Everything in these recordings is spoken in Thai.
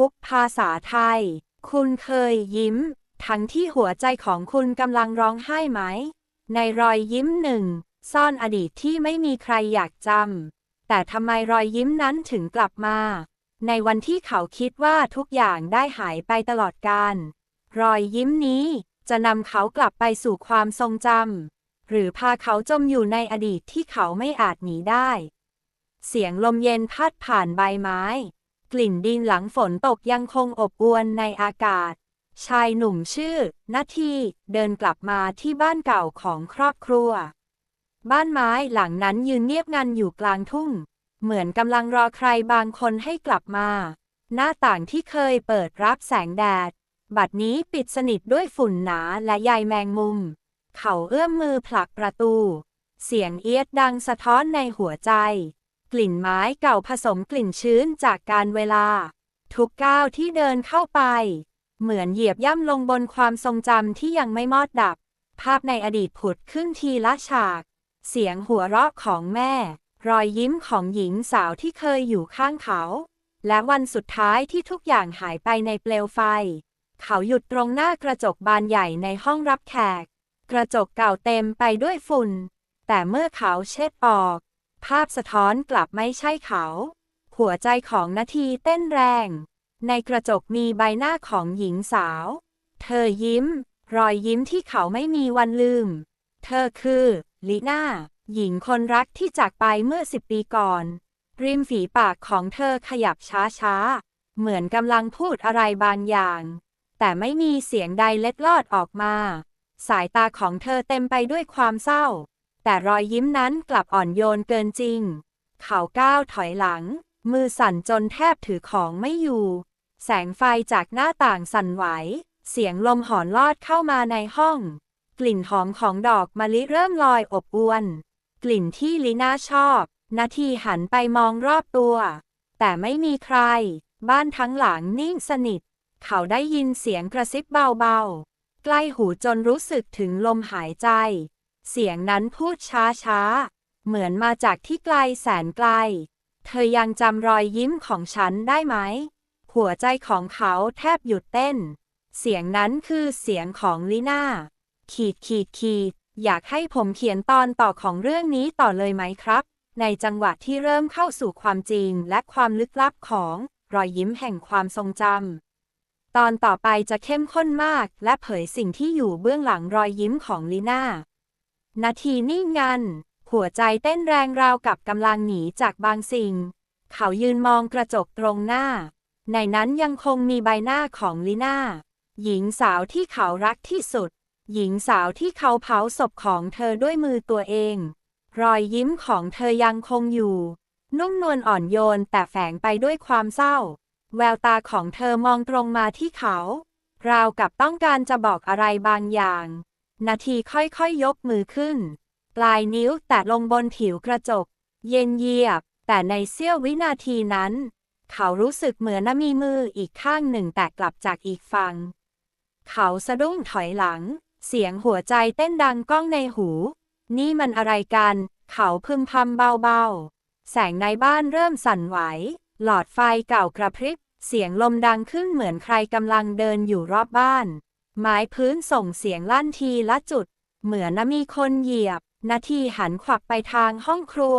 คุกภาษาไทย คุณเคยยิ้ม ทั้งที่หัวใจของคุณกำลังร้องไห้ไหม ในรอยยิ้มหนึ่ง ซ่อนอดีตที่ไม่มีใครอยากจำ แต่ทำไมรอยยิ้มนั้นถึงกลับมา ในวันที่เขาคิดว่าทุกอย่างได้หายไปตลอดกาลรอยยิ้มนี้จะนำเขากลับไปสู่ความทรงจำ หรือพาเขาจมอยู่ในอดีตที่เขาไม่อาจหนีได้ เสียงลมเย็นพัดผ่านใบไม้ กลิ่นดินหลังฝนตกยังคงอบอวนในอากาศ ชายหนุ่มชื่อนาทีเดินกลับมาที่บ้านเก่าของครอบครัว บ้านไม้หลังนั้นยืนเงียบงันอยู่กลางทุ่ง เหมือนกำลังรอใครบางคนให้กลับมา หน้าต่างที่เคยเปิดรับแสงแดด บัดนี้ปิดสนิทด้วยฝุ่นหนาและใยแมงมุม เขาเอื้อมมือผลักประตู เสียงเอียดดังสะท้อนในหัวใจ กลิ่นไม้เก่าผสมกลิ่นชื้นจากการเวลา ทุกก้าวที่เดินเข้าไป เหมือนเหยียบย่ำลงบนความทรงจำที่ยังไม่มอดดับ ภาพในอดีตผุดขึ้นทีละฉาก เสียงหัวเราะของแม่ รอยยิ้มของหญิงสาวที่เคยอยู่ข้างเขา และวันสุดท้ายที่ทุกอย่างหายไปในเปลวไฟ เขาหยุดตรงหน้ากระจกบานใหญ่ในห้องรับแขก กระจกเก่าเต็มไปด้วยฝุ่น แต่เมื่อเขาเช็ดออก ภาพสะท้อนกลับไม่ใช่เขา หัวใจของนาทีเต้นแรง ในกระจกมีใบหน้าของหญิงสาว เธอยิ้ม รอยยิ้มที่เขาไม่มีวันลืม เธอคือ ลิน่า หญิงคนรักที่จากไปเมื่อสิบปีก่อน ริมฝีปากของเธอขยับช้าๆ เหมือนกำลังพูดอะไรบางอย่าง แต่ไม่มีเสียงใดเล็ดลอดออกมา สายตาของเธอเต็มไปด้วยความเศร้า แต่รอยยิ้มนั้นกลับอ่อนโยนเกินจริง เขาก้าวถอยหลัง มือสั่นจนแทบถือของไม่อยู่ แสงไฟจากหน้าต่างสั่นไหว เสียงลมหอนลอดเข้ามาในห้อง กลิ่นหอมของดอกมะลิเริ่มลอยอบอวน กลิ่นที่ลิน่าชอบนาทีหันไปมองรอบตัว แต่ไม่มีใคร บ้านทั้งหลังนิ่งสนิท เขาได้ยินเสียงกระซิบเบาๆ ใกล้หูจนรู้สึกถึงลมหายใจ เสียงนั้นพูดช้าๆเหมือนมาจากที่ไกลแสนไกล เธอยังจำรอยยิ้มของฉันได้ไหม หัวใจของเขาแทบหยุดเต้น เสียงนั้นคือเสียงของลิน่า ขีดขีดขีด อยากให้ผมเขียนตอนต่อของเรื่องนี้ต่อเลยไหมครับ ในจังหวะที่เริ่มเข้าสู่ความจริงและความลึกลับของรอยยิ้มแห่งความทรงจำตอนต่อไปจะเข้มข้นมากและเผยสิ่งที่อยู่เบื้องหลังรอยยิ้มของลีน่า นาทีนิ่งงัน หัวใจเต้นแรงราวกับกำลังหนีจากบางสิ่ง เขายืนมองกระจกตรงหน้า ในนั้นยังคงมีใบหน้าของลีน่า หญิงสาวที่เขารักที่สุด หญิงสาวที่เขาเผาศพของเธอด้วยมือตัวเอง รอยยิ้มของเธอยังคงอยู่ นุ่มนวลอ่อนโยนแต่แฝงไปด้วยความเศร้า แววตาของเธอมองตรงมาที่เขา ราวกับต้องการจะบอกอะไรบางอย่าง นาทีค่อยๆยยกมือขึ้น ปลายนิ้วแตะลงบนผิวกระจก เย็นเยียบ แต่ในเสี้ยววินาทีนั้น เขารู้สึกเหมือนมีมืออีกข้างหนึ่งแตกกลับจากอีกฝั่งเขาสะดุ้งถอยหลัง เสียงหัวใจเต้นดังก้องในหู นี่มันอะไรกัน เขาพึมพำเบาๆ แสงในบ้านเริ่มสั่นไหว หลอดไฟเก่ากระพริบ เสียงลมดังขึ้นเหมือนใครกำลังเดินอยู่รอบบ้าน ไม้พื้นส่งเสียงลั่นทีละจุด เหมือนมีคนเหยียบ นาทีหันขวับไปทางห้องครัว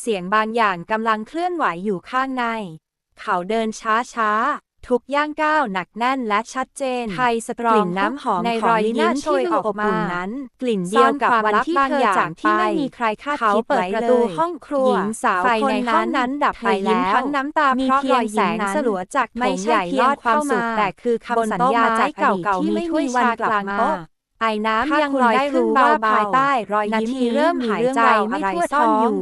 เสียงบางอย่างกำลังเคลื่อนไหวอยู่ข้างใน เขาเดินช้าๆ ทุกย่างก้าวหนักแน่นและชัดเจน ไทยสตรองน้ำหอมในรอยยิ้มที่ดูอบอุ่นนั้น กลิ่นเดียวกับวันที่เธอจากที่ไม่มีใครคาดคิดเปิดประตูห้องครัวหญิงสาวคนนั้นนั้นดับไปแล้วทั้งน้ำตาเพราะรอยแสงสลัวจากไม่ใช่เพียงความสุขแต่คือคำสัญญาจากเก่าๆที่ไม่มีวันกลับมาไอ้น้ำยังลอยขึ้นเบาๆภายใต้รอยยิ้มนี้เริ่มหายใจไม่ทั่วท้องอยู่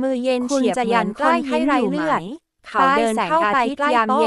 มือเย็นเฉียบจะยันใกล้ให้ไรเลือด เขาเดินเข้าไปใกล้โต๊ะ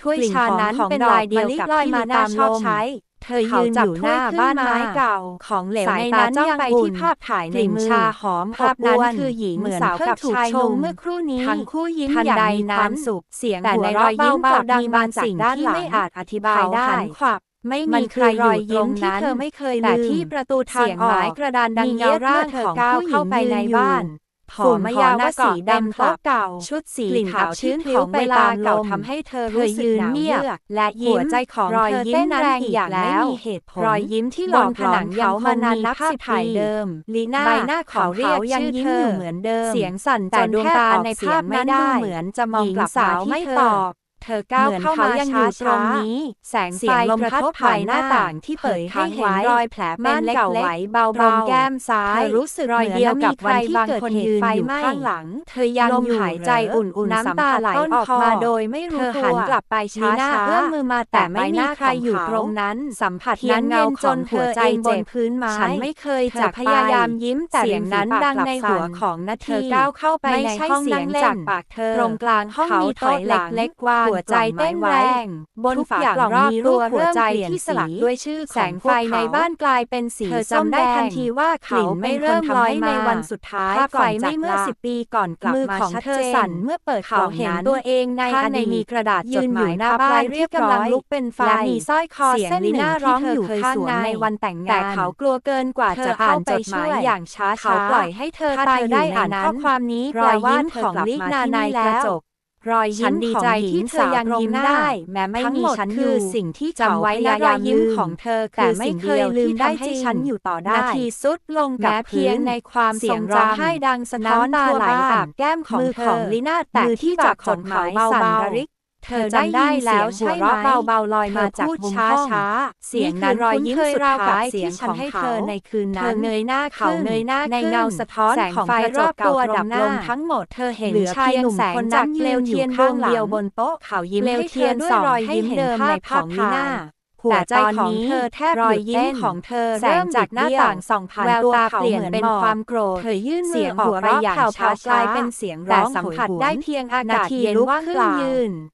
ถ้วยชานั้นเป็นลายเดียวกับที่ลิน่าชอบใช้เธอยืนอยู่หน้าบ้านไม้เก่า ของเหลวในนั้นยังไปที่ภาพถ่ายในมือชาหอมภาพนั้นคือหญิงสาวกับชายหนุ่มเมื่อครู่นี้ทั้งคู่ยิ้มอย่างมีความสุขเสียงแต่ในรอยยิ้มเบาดังบางสิ่งที่ไม่อาจอธิบายได้ขวับไม่มีใครรอยยิ้มที่เธอไม่เคยลืมแต่ที่ประตูทางออกกระดานดังเงียบเมื่อเธอก้าวเข้าไปในบ้าน ผอมยาวสีดำโต๊ะเก่า ชุดสีขาวชื้นของเวลาเก่าทำให้เธอรู้สึกหนาวเยือกและยิ้มใจของรอยยิ้มแรงอย่างแล้วเหตุผลรอยยิ้มที่หลอกผนังเขามานานนับสิบปีเดิมลีน่าใบหน้าของเขายังยิ้มอยู่เหมือนเดิม เสียงสั่นแต่ดวงตาในภาพนั้นดูเหมือนจะมองกลับมาที่เธอ เธอก้าวเข้ามายังอยู่ตรงนี้ แสงไฟลมพัดผ่านหน้าต่างที่เปิดให้เห็นรอยแผลเป็นเล็กๆเบาๆบนแก้มซ้ายเธอรู้สึกรอยเดียวกับวันที่เกิดเหตุไฟไหม้ข้างหลัง เธอยังอยู่หายใจอุ่นๆน้ำตาไหลออกมาโดยไม่รู้ตัวเธอหันกลับไปช้าๆเอื้อมมือมาแต่ไม่มีใครอยู่ตรงนั้น สัมผัสนั้นเงาจนหัวใจเจ็บบนพื้นไม้ฉันไม่เคยจากพยายามยิ้มแต่เสียงนั้นดังในหัวของนาทีเธอก้าวเข้าไปในห้องนั่งเล่นจากปากเธอตรงกลางห้องมีโต๊ะเล็กๆวางหัวใจเต้นแรง บนฝากล่องมีรูปหัวใจที่สลักด้วยชื่อแสงไฟในบ้านกลายเป็นสีเธอจำได้ทันทีว่าเขาไม่เริ่มลอยในวันสุดท้ายไฟไม่เมื่อสิบปีก่อนกลับมาชัดเจนเมื่อเปิดเขาเห็นตัวเองในอดีตมีกระดาษยืนอยู่หน้าบ้านที่กำลังลุกเป็นไฟและมีสร้อยคอเส้นหนึ่งที่เธอเคยสวมในวันแต่งงานแต่เขากลัวเกินกว่าจะอ่านจดหมายอย่างช้าๆเขาปล่อยให้เธอตายได้อ่านข้อความนี้รอยยิ้มของลินาในกระจก รอยยิ้มดีใจที่เธอยังยิ้มได้แม้ไม่มีฉันคือสิ่งที่จำไว้และรอยยิ้มของเธอแต่ไม่เคยลืมได้ให้ฉันอยู่ต่อได้นาทีสุดลงกับเพียงในความเสียงร้องไห้ดังสนั่นตาไหลอาบแก้มของเธอของลิน่าแต่ที่จับจดหมายสั่นระริก เธอจำได้แล้วใช่ไหมเบาๆลอยมาจากมุมห้องเสียงนั้นรอยยิ้มสุดท้ายที่ฉันให้เธอในคืนนั้นเธอเงยหน้าเขาเงยหน้าในเงาสะท้อนของไฟรอบตัวดับลงทั้งหมดเธอเห็นชายหนุ่มคนนั้นเปลวเทียนดวงเดียวบนโต๊ะเขายิ้มให้เทียนด้วยรอยยิ้มเดิมในของลีน่า หัวใจของเธอแทบรอยยิ้มของเธอแสงจากหน้าต่างส่องผ่านตัวเขาเปลี่ยนเป็นความโกรธเธอยื่นเสียงหัวเราะอย่างช้ากลายเป็นเสียงร้องสัมผัสได้เพียงอากาศเย็นว่างเปล่า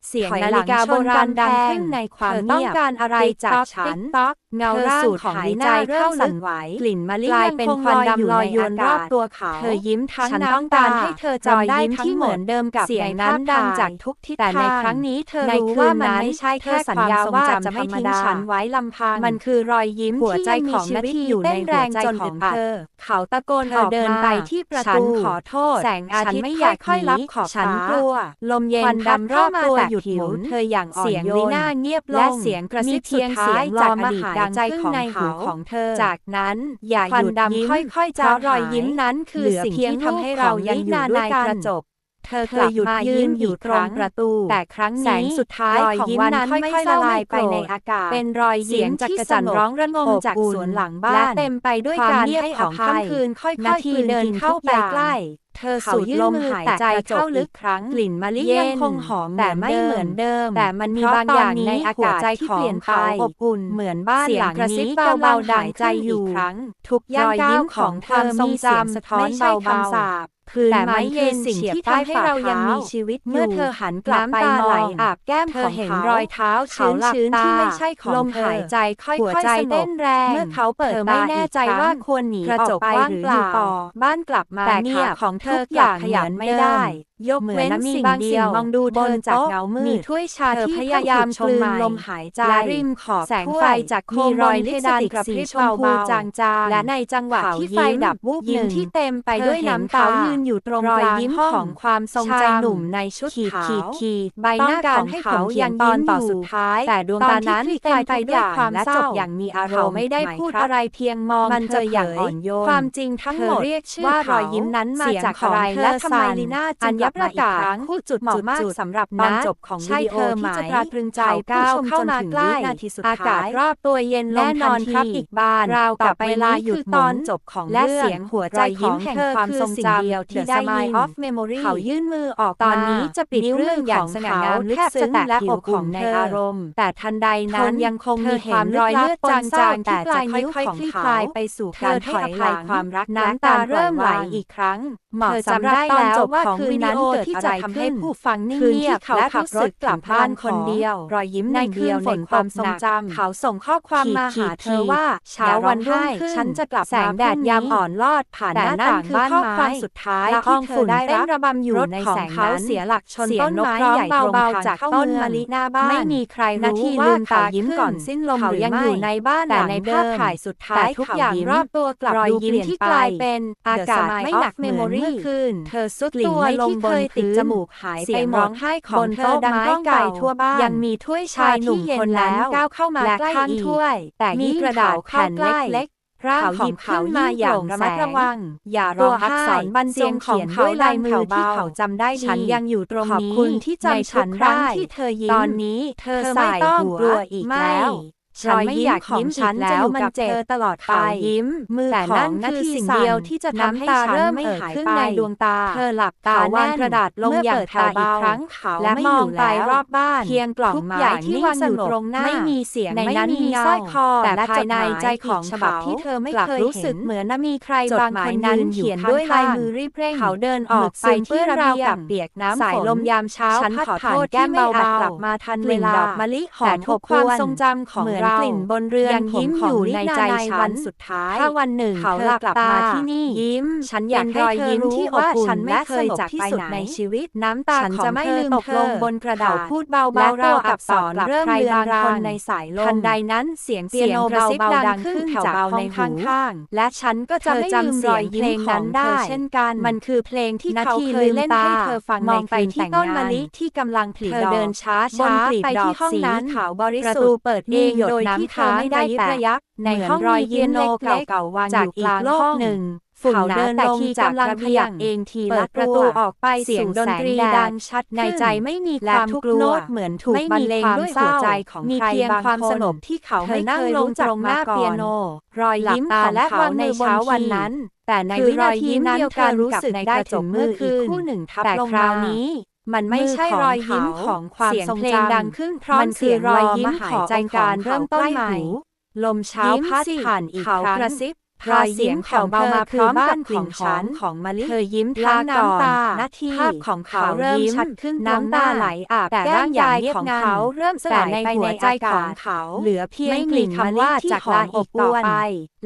เสียงนาฬิกาโบราณดังขึ้นในความเงียบต้องการอะไรจากฉันเงาร่างของลีน่าเริ่มสั่นไหวกลิ่นมะลิยังเป็นควันดำลอยยวนรอบตัวเขา เธอยิ้มทั้งน้ำตาให้เธอจำได้ที่เหมือนเดิมกับเสียงนั้นดังจากทุกทิศทางแต่ในครั้งนี้เธอรู้ว่ามันไม่ใช่แค่สัญญาว่าจะไม่ทิ้งฉันไว้ลำพังมันคือรอยยิ้มหัวใจของนาทีอยู่ในหัวใจของเธอ เขาตะโกนออกเดินไปที่ประตูขอโทษ แสงอาทิตย์ไม่อยากค่อยรับขอบฉันกลัว ลมเย็นดำรอบตัวหยุดหมุนเธออย่างอ่อนโยนเสียงลีน่าเงียบลงและเสียงกระซิบสุดท้ายจากอดีตดังใจของในหูของเธอ จากนั้นอย่าหยุดยิ้มค่อยๆจะรอยยิ้มนั้นคือสิ่งที่ทำให้เรายังอยู่ด้วยกันจก เธอเคยหยุดยืนอยู่ตรงประตู แต่ครั้งนี้แสงสุดท้ายของวันนั้นค่อยๆละลายไปในอากาศ เป็นรอยยิ้มจากกระจันร้องระงมจากสวนหลังบ้าน และเต็มไปด้วยการให้ของค่ำคืนค่อยๆเดินเข้าไปใกล้ เธอสูดลมหายใจเข้าลึกครั้งกลิ่นมะลิยังคงหอมแต่ไม่เหมือนเดิม แต่มันมีบางอย่างในอากาศที่เปลี่ยนไปอบอุ่นเหมือนบ้านหลังนี้เบาๆดังใจอยู่ครั้งทุกรอยยิ้มของเธอมีเสียงสะท้อนเบาๆ พื้นไม้เย็นสิ่งที่ทำให้เรายังมีชีวิตเมื่อเธอหันกลับไปมองอาบแก้มของเห็นรอยเท้าชื้นชื้นที่ไม่ใช่ของลมหายใจค่อยๆสงบแรงเมื่อเขาเปิดตาไม่แน่ใจว่าควรหนีออกไปหรืออยู่ต่อบ้านกลับมาแต่ขาของเธออย่างขยันไม่ได้ ยกเว้นสิ่งเดียวมองดูเธอจากเงามืดมีถ้วยชาที่พยายามกลืนลมหายใจและริมขอบแสงไฟจากมีรอยลิปสติกสีชมพูจางๆและในจังหวะที่ไฟดับวูบหนึ่งที่เต็มไปด้วยน้ำตายืนอยู่ตรงรอยยิ้มของความทรงใจหนุ่มในชุดขาวขีดใบหน้าของเขายังยิ้มอยู่สุดท้ายแต่ดวงตานั้นเต็มไปด้วยความเศร้าอย่างมีอารมณ์ไม่ได้พูดอะไรเพียงมองมันเจออย่างอ่อนโยนความจริงทั้งหมดเรียกชื่อว่ารอยยิ้มนั้นมาจากอะไรและทำไมลีน่าจึงกลับมาอีกครั้งคู่จุดเหมาะมากสำหรับตอนจบของวิดีโอที่จะตราตรึงใจก้าวเข้ามาใกล้อากาศรอบตัวเย็นแน่นอนครับอีกบานราวกับเวลาหยุดตอนจบของและเสียงหัวใจยิ้มแห่งความทรงจำเดียวที่ได้ยิน of memory เขายื่นมือออกตอนนี้จะปิดเรื่องอย่างสง่างามแทบจะแตะและอบอุ่นในอารมณ์ แต่ทันใดนั้นยังคงมีความรอยเลือดจางๆแต่จะค่อยๆคลี่คลายไปสู่การถอยหลังความรักน้ำตาเริ่มไหลอีกครั้งเหมาะสำหรับตอนจบของวิดีโอนั้นเกิดที่อะไรจะทำให้ขึ้นผู้ฟังนิ่งคืนเงีที่ยบเขาและขับรู้รสึถกกลับบ้านคนเดียว รอยยิ้มในในคืเดียนวฝในนความตกทรงหนักจำเขาส่งข้อความมาหาเธอว่าเช้าวันรุ่งขึ้นฉันจะกลับแสงแดดยามอ่อนลอดผ่านหแต่น้านั่นต่างคือบ้านข้อไม้ความสุดท้ายและที่ห้องเธอฝุ่นได้เต้นรับระบำอยู่รถในของแสงเขานั้นเสียหลักชนเสียต้งนนกไม้ร้องใหญ่ตรงเบาทางๆจากเข้าต้นเมืองมะลิหน้าบ้านไม่มีใครนารู้ทีว่าลืมตาเขายิ้ยิ้มมก่ก่ออนนสิ้สิ้นนลลมมหรือยังไม่อยู่ในบ้านแต่หลังในเดิภาพมถ่ายสุดท้ายแต่ทุกอย่างเขายิ้มรอบตัวกลับรอยดูยิ้มเปลี่ยนที่ไปกลายเป็นอา The กาศ Smile ไม่ of หนักเหมือน Memory เมื่อคืนเธอสุดกลิ่นตัวไม่ลงที่บเคนยติดพื้นจมูกหายเสีไปยงหมร้อดงไห้ของบนเธอโต๊ะดังไม้ก้องไก่เก่าทั่วบ้านยังมีถ้วยชาชายหนุ่ที่มเย็นคนนั้นแล้วก้าวเข้ามาและใกล้ข้างอีกถ้วยแต่มียิ่งกระดาษเขาแผ่นเข้าใกล้เล็กๆร่างเขาขหอยิงบเขาขึ้นมายิ่งอย่างโปร่งระมัดแสระวัง อย่าตัร้อวงอัไห้กษรบรรจเสียงงเขีเขียยนนด้ด้ววยยลาลายยมืมืออที่ที่เขาเขาจำได้ดีฉันยังอยู่ตรงขอบนี้คุณที่ในจำฉันทุกครั้งได้ที่เธอยิ้มตอนนี้ เธอเธอใส่ไม่ต้องหัวกลัวอีกไม่แล้ว ฉันไม่อยากยิ้มฉันอีกจะแล้วอยู่มันกับเจ็บเธอตลอดไปเขายิ้ม มือแต่ของนั่นนาคือทีสิ่งสั่นเดียวที่จะทำให้น้ำตาฉันเริ่มไม่เอ่อหายขึ้นไปในดวงตา เธอหลับตาเขาวางแน่นกระดาษลงเมื่อย่างเปิดตาอีกเบาๆครั้งเขาและไม่มออยู่งไปแล้วรอบบ้านเพียงกล่องทุกไม้อย่างที่นิ่งวางอยู่สงบตรงหน้าไม่มีเสียงในไม่นั้นมีมีเงาสร้อยคอแต่และภายในจดหมายใจของอีกฉเขาบับที่เธอไม่กลับเคยรู้สึกเห็นเหมือนนะมีใครจดบางหมาคยนนั้นยืนเขียนอด้วยข้ลายงๆมือรีบเร่งเขาเดินออกหมึกไปซึมเปื้อนเปื้อนราวเรียงกับเปียกน้ำสายฝนลมยามเช้าฉันพัดขอผ่านโทษแก้มที่ไม่อาจเบาๆกลับมาทันกเวลิ่นลาดอกมะลิหอมแต่ทุกความอบอวนทรงจำของเหมือนเรากลิ่นบนเรือนยังยิ้มผมอยู่ของในลิใจนาฉัวันนสุดท้ายถ้าวันหนึ่งเขาเธอกลับมาที่นี่ ยิ้ม ฉันอยากให้เธอรู้ที่อบว่าอุ่นฉันไม่และเคยสงบจากที่ไปสุดไหนในชีวิต น้ำตาฉันของจะไม่เธอลืมตกลงเธอบนกระดาษเขาพูดเบาๆและราวกับตัวอักษรสอนรับเริ่มใครเลือนบางรางคนในสายลมทันใดนั้นเสียงเปีเสียยโนงกระซิบเบาๆดังขึ้นแถวจากเบาห้อในงหูข้างๆและฉันก็จะเธอไม่จำลืมเสีรยองยเพยิ้ลมงขนั้องนเธได้อเช่นกัน มันคือเพลงที่นาเขาทีเคลืยมเล่นตาให้เธอฟังมองไปในคืนที่แต่งต้นงานมะลิที่กำลังผลิเธอดอกเดินช้าบนช้ากลีบไปดอที่กห้องสีนั้นขาวบริประสุตูทธิ์เปิดเอมีงหยดโดยน้ำที่เธค้าองไม่ได้ระยิบแตะระยับในเหมือนห้องรอยมีเปียโนเล็กๆเก่าๆวางจากอยู่อีกกลางโลห้กองหนึ่งฝุ่นเขาหนาเดินแต่ลงทีจากกำลังระขเบียยังบเองทีเปิละดประตูออออกกไปไปเสียงสู่ดนแสงตรีแดดดังชัดในขึ้นใจไม่มีคและวามทุกกลัวโน้ตเหมือนถูกไม่บรรมีเลงความด้วยเศหัวร้าใจของมีใครเพียงบางความคนสงบที่เขาเธไม่อนั่งเคยลงรู้จัตกรงหน้ามาก่เปีอยนโน รอยยิ้มหลับตาของและเขาวางมืในอบนเช้าวันที่นั้น แต่ในคือวินาทีรอยยิ้มนั้นเดียวเธกัอนรู้กับสึกในได้กระจถึกงมืมือออีอีกกคู่คู่หหนึ่นึ่งงทับแต่ลงคราวมานี้ มันไม่มือใช่ของรอยยิ้มเขาของความเสียงทรงเพลงจำดังขึ้นพร้อมมันคือเสียงรอยยิ้มรอมขหาองยใจองค์การของเริ่มเขาต้นใกล้ใหม่หูลมเช้ายิ้มพัดสิผ่านอีกเขาครั้กงระซิบ รอยยิ้มของเธอเบาๆมาคือบ้านพร้อมกับกลิ่นหอมกลิ่นของมะลิเธอยิ้มทั้งลาก่อนน้ำตานาทีภาพของเขาเขาเริ่เริ่มมชัชัดดขึ้ขึ้นนตรงน้ำหน้าตาไหลอาบแต่แต่ร่าร่างงกายกายของของเขาเขาเริ่มสแต่ลายในไปหัในวใจอากาของศเขาเหลือเพียงไม่กมีลิ่นคำมะลิว่าที่จากหอลามอีอกต่อวนไป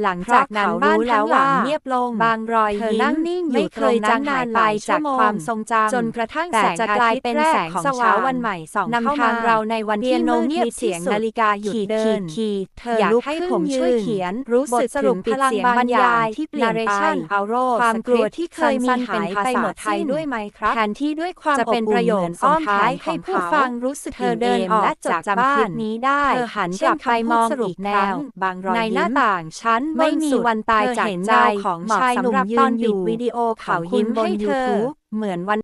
หลังเพจากราะนั้นเขาบ้านรู้แล้ทั้วงหลังว่าเงียบลงบางรอยเธอยิ้นั่มงนิ่งอยู่ไม่เคยตรงนั้นจางหายนานไปหลายจากชั่วโมงความทรงจำจนกระทั่งแต่แสงจะอากลายทิตย์เป็นแรกแสงของสว่างเช้าวันใหม่ส่องนำเข้าทางมาเราในวันที่เปียโนมืดเงีมิยดบเสียงที่สุดนาฬิกาหยุดขีดเดิขีนดขีดเธออยากลุกให้ขึ้นผมช่วยยืนเขียนรู้สึกบทสรุปถึงพลังปิดเสียงบางอย่าบรรยางยที่เปลี่ยนไป narration outro ความกลัวที่เคยมีสั้นๆหายไปหมดเป็นภาษาสิ้นด้วยไหมครับแทนที่ด้วยความจะเป็นอบอุ่ประโยคเหมือนอ้อมส่งท้ายให้ของผู้เขาฟังรู้สึกเธอเดินออกและจดจากจำคลิปบ้านนี้ได้เธอหันเช่กลับไปมองคำพูดสรุปอีกแนครั้วงบางรอยในหน้ายิ้มต่างชั้นไม่มีสุดวันตายเธอจากเห็นใจดาวของเหมาะชายหนุ่มสำหรับยืตอนนอปิดยู่วิดีโอเขาเขายิ้ยิ้มมบนให้เธอ YouTube เหมือนวัน